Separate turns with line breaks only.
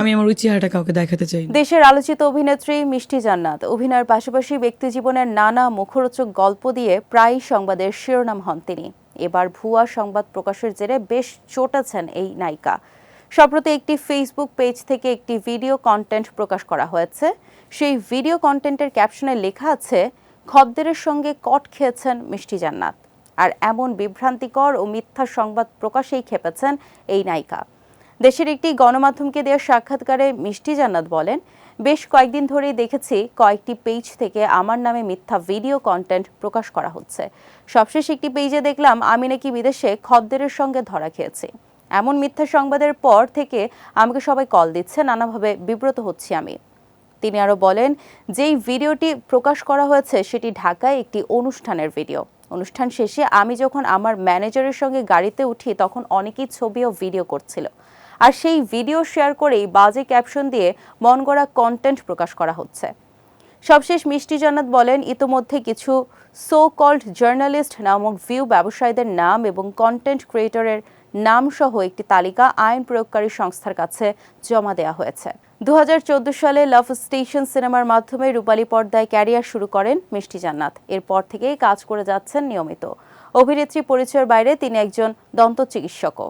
আমি আমার চেহারাটা কাউকে দেখাতে চাই
দেশের আলোচিত অভিনেত্রী মিষ্টি জান্নাত, অভিনয়ের পাশাপাশি ব্যক্তি জীবনের নানা মুখরোচক গল্প দিয়ে প্রায়ই সংবাদের শিরোনাম হন তিনি। এবার ভুয়া সংবাদ প্রকাশের জেরে বেশ চটেছেন এই নায়িকা। সম্প্রতি একটি ফেসবুক পেজ থেকে একটি ভিডিও কন্টেন্ট প্রকাশ করা হয়েছে। সেই ভিডিও কন্টেন্টের ক্যাপশনে লেখা আছে খদ্দেরের সঙ্গে কট খেয়েছেন মিষ্টি জান্নাত। আর এমন বিভ্রান্তিকর ও মিথ্যা সংবাদ প্রকাশেই খেপেছেন এই নায়িকা। দেশের একটি গণমাধ্যমকে দেওয়া সাক্ষাৎকারে মিষ্টি জান্নাত বলেন, বেশ কয়েকদিন ধরেই দেখেছি কয়েকটি পেজ থেকে আমার নামে মিথ্যা ভিডিও কন্টেন্ট প্রকাশ করা হচ্ছে। সবশেষ একটি পেজে দেখলাম, আমি নাকি বিদেশে খদ্দেরের সঙ্গে ধরা খেয়েছি। এমন মিথ্যা সংবাদের পর থেকে আমাকে সবাই কল দিচ্ছে, নানাভাবে বিব্রত হচ্ছি আমি। তিনি আরও বলেন, যেই ভিডিওটি প্রকাশ করা হয়েছে, সেটি ঢাকায় একটি অনুষ্ঠানের ভিডিও। অনুষ্ঠান শেষে আমি যখন আমার ম্যানেজারের সঙ্গে গাড়িতে উঠি, তখন অনেকেই ছবি ও ভিডিও করছিল। আর সেই ভিডিও শেয়ার করেই বাজে ক্যাপশন দিয়ে মন গড়া কন্টেন্ট প্রকাশ করা হচ্ছে। সবশেষ মিষ্টি জান্নাত বলেন, ইতোমধ্যে কিছু সো কল্ড জার্নালিস্ট নামক ভিউ ব্যবসায়ীদের নাম এবং কন্টেন্ট ক্রিয়েটরের নাম সহ একটি তালিকা আইন প্রয়োগকারী সংস্থার কাছে জমা দেওয়া হয়েছে। দু হাজার চোদ্দ সালে লাভ স্টেশন সিনেমার মাধ্যমে রূপালী পর্দায় ক্যারিয়ার শুরু করেন মিষ্টি জান্নাত। এরপর থেকেই কাজ করে যাচ্ছেন নিয়মিত। অভিনেত্রী পরিচয়ের বাইরে তিনি একজন দন্ত চিকিৎসকও